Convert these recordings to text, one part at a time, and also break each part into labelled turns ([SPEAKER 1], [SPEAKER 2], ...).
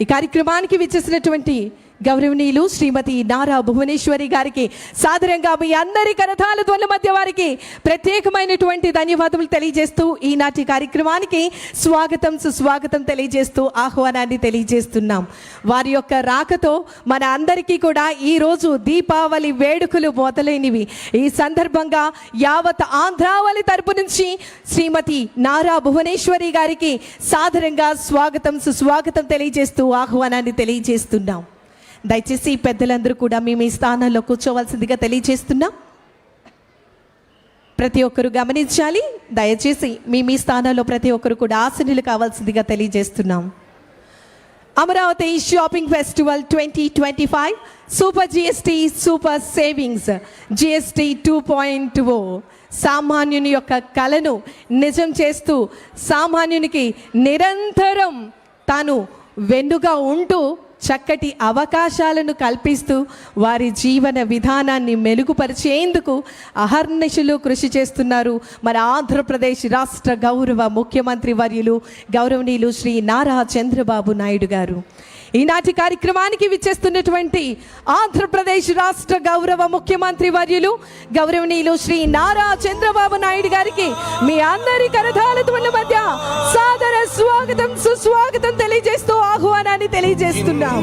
[SPEAKER 1] ఈ కార్యక్రమానికి విచ్చేసినటువంటి గౌరవనీయులు శ్రీమతి నారా భువనేశ్వరి గారికి సాదరంగా మీ అందరి కరథాల ధ్వనుల మధ్య వారికి ప్రత్యేకమైనటువంటి ధన్యవాదములు తెలియజేస్తూ ఈనాటి కార్యక్రమానికి స్వాగతం సుస్వాగతం తెలియజేస్తూ ఆహ్వానాన్ని తెలియజేస్తున్నాం. వారి యొక్క రాకతో మన అందరికీ కూడా ఈరోజు దీపావళి వేడుకలు మొదలైనవి. ఈ సందర్భంగా యావత్ ఆంధ్రావళి తరపు నుంచి శ్రీమతి నారా భువనేశ్వరి గారికి సాదరంగా స్వాగతం సుస్వాగతం తెలియజేస్తూ ఆహ్వానాన్ని తెలియజేస్తున్నాం. దయచేసి పెద్దలందరూ కూడా మేము ఈ స్థానాల్లో కూర్చోవలసిందిగా తెలియజేస్తున్నాం. ప్రతి ఒక్కరు గమనించాలి. దయచేసి మీ మీ స్థానాల్లో ప్రతి ఒక్కరు కూడా ఆసనులు కావాల్సిందిగా తెలియజేస్తున్నాం. Amaravati shopping festival twenty twenty five super GST super savings GST two point O సామాన్యుని యొక్క కళను నిజం చేస్తూ సామాన్యునికి నిరంతరం తాను వెన్నుగా ఉంటూ చక్కటి అవకాశాలను కల్పిస్తూ వారి జీవన విధానాన్ని మెరుగుపరిచేందుకు అహర్నిశులు కృషి చేస్తున్నారు. మన ఆంధ్రప్రదేశ్ రాష్ట్ర గౌరవ ముఖ్యమంత్రి వర్యులు గౌరవనీయులు శ్రీ నారా చంద్రబాబు నాయుడు గారు. ఈనాటి కార్యక్రమానికి విచ్చేస్తున్నటువంటి ఆంధ్రప్రదేశ్ రాష్ట్ర గౌరవ ముఖ్యమంత్రి వర్యులు గౌరవనీయులు శ్రీ నారా చంద్రబాబు నాయుడు గారికి మీ అందరి కరధాలతుల మధ్య సాదర స్వాగతం సుస్వాగతం తెలియజేస్తూ ఆహ్వానాన్ని తెలియజేస్తున్నాం.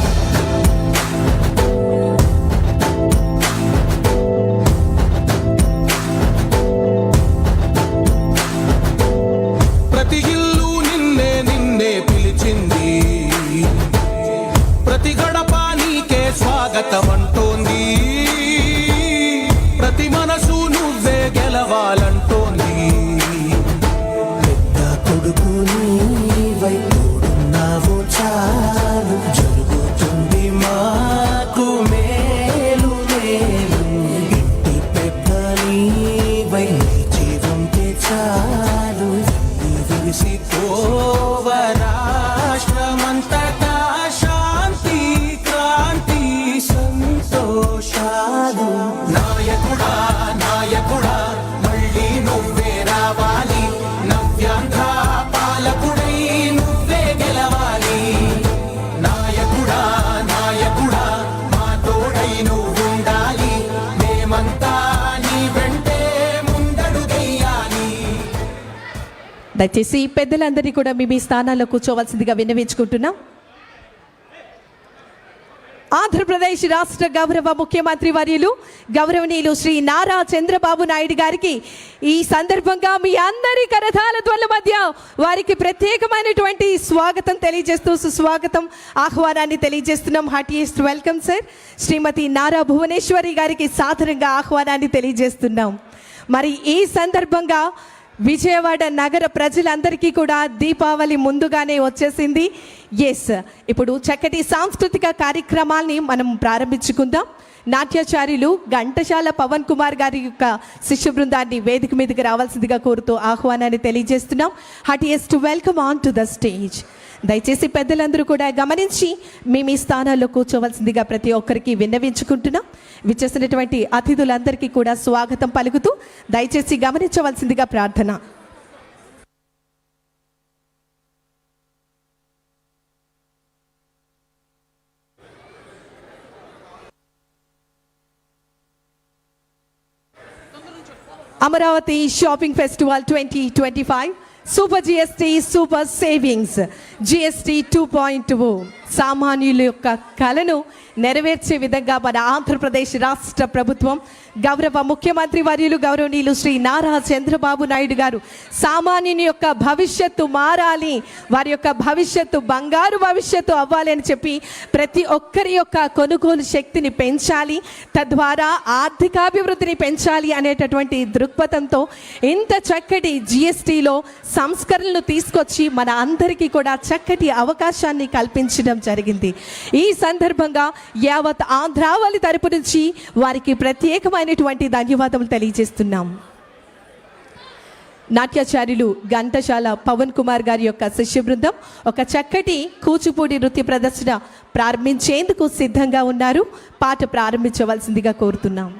[SPEAKER 2] స్వాగతం
[SPEAKER 1] దయచేసి పెద్దలందరినీ కూడా మీ మీ స్థానాల్లో కూర్చోవలసిందిగా విన్నవించుకుంటున్నాం. ఆంధ్రప్రదేశ్ రాష్ట్ర గౌరవ ముఖ్యమంత్రి వర్యులు గౌరవనీయులు శ్రీ నారా చంద్రబాబు నాయుడు గారికి ఈ సందర్భంగా మీ అందరి కరధాల ధ్వల మధ్య వారికి ప్రత్యేకమైనటువంటి స్వాగతం తెలియజేస్తూ సుస్వాగతం ఆహ్వానాన్ని తెలియజేస్తున్నాం. Heartiest welcome sir. Shrimati Nara Bhuvaneshwari గారికి సాధారణంగా ఆహ్వానాన్ని తెలియజేస్తున్నాం. మరి ఈ సందర్భంగా విజయవాడ నగర ప్రజలందరికీ కూడా దీపావళి ముందుగానే వచ్చేసింది. ఎస్ ఇప్పుడు చక్కటి సాంస్కృతిక కార్యక్రమాల్ని మనం ప్రారంభించుకుందాం. నాట్యాచార్యులు ఘంటశాల పవన్ కుమార్ గారి యొక్క శిష్య బృందాన్ని వేదిక మీదకి రావాల్సిందిగా కోరుతూ ఆహ్వానాన్ని తెలియజేస్తున్నాం. Heartiest welcome on to the stage దయచేసి పెద్దలందరూ కూడా గమనించి మేము ఈ స్థానాల్లో కూర్చోవలసిందిగా ప్రతి ఒక్కరికి విన్నవించుకుంటున్నాం. విచ్చేసినటువంటి అతిథులందరికీ కూడా స్వాగతం పలుకుతూ దయచేసి గమనించవలసిందిగా ప్రార్థన. Amaravati shopping festival twenty twenty five super GST super savings GST two point O సామాన్యుల యొక్క కళను నెరవేర్చే విధంగా మన ఆంధ్రప్రదేశ్ రాష్ట్ర ప్రభుత్వం గౌరవ ముఖ్యమంత్రి వర్యులు గౌరవనీయులు శ్రీ నారా చంద్రబాబు నాయుడు గారు సామాన్యుని యొక్క భవిష్యత్తు మారాలి వారి యొక్క భవిష్యత్తు బంగారు భవిష్యత్తు అవ్వాలి అని చెప్పి ప్రతి ఒక్కరి యొక్క కొనుగోలు శక్తిని పెంచాలి తద్వారా ఆర్థికాభివృద్ధిని పెంచాలి అనేటటువంటి దృక్పథంతో ఇంత చక్కటి జిఎస్టిలో సంస్కరణలు తీసుకొచ్చి మన అందరికీ కూడా చక్కటి అవకాశాన్ని కల్పించడం జరిగింది. ఈ సందర్భంగా యావత్ ఆంధ్రావళి తరపు నుంచి వారికి ప్రత్యేకమైనటువంటి ధన్యవాదం తెలియజేస్తున్నాం. నాట్యాచార్యులు ఘంటశాల పవన్ కుమార్ గారి యొక్క శిష్య బృందం ఒక చక్కటి కూచిపూడి నృత్య ప్రదర్శన ప్రారంభించేందుకు సిద్ధంగా ఉన్నారు. పాట ప్రారంభించవలసిందిగా కోరుతున్నాం.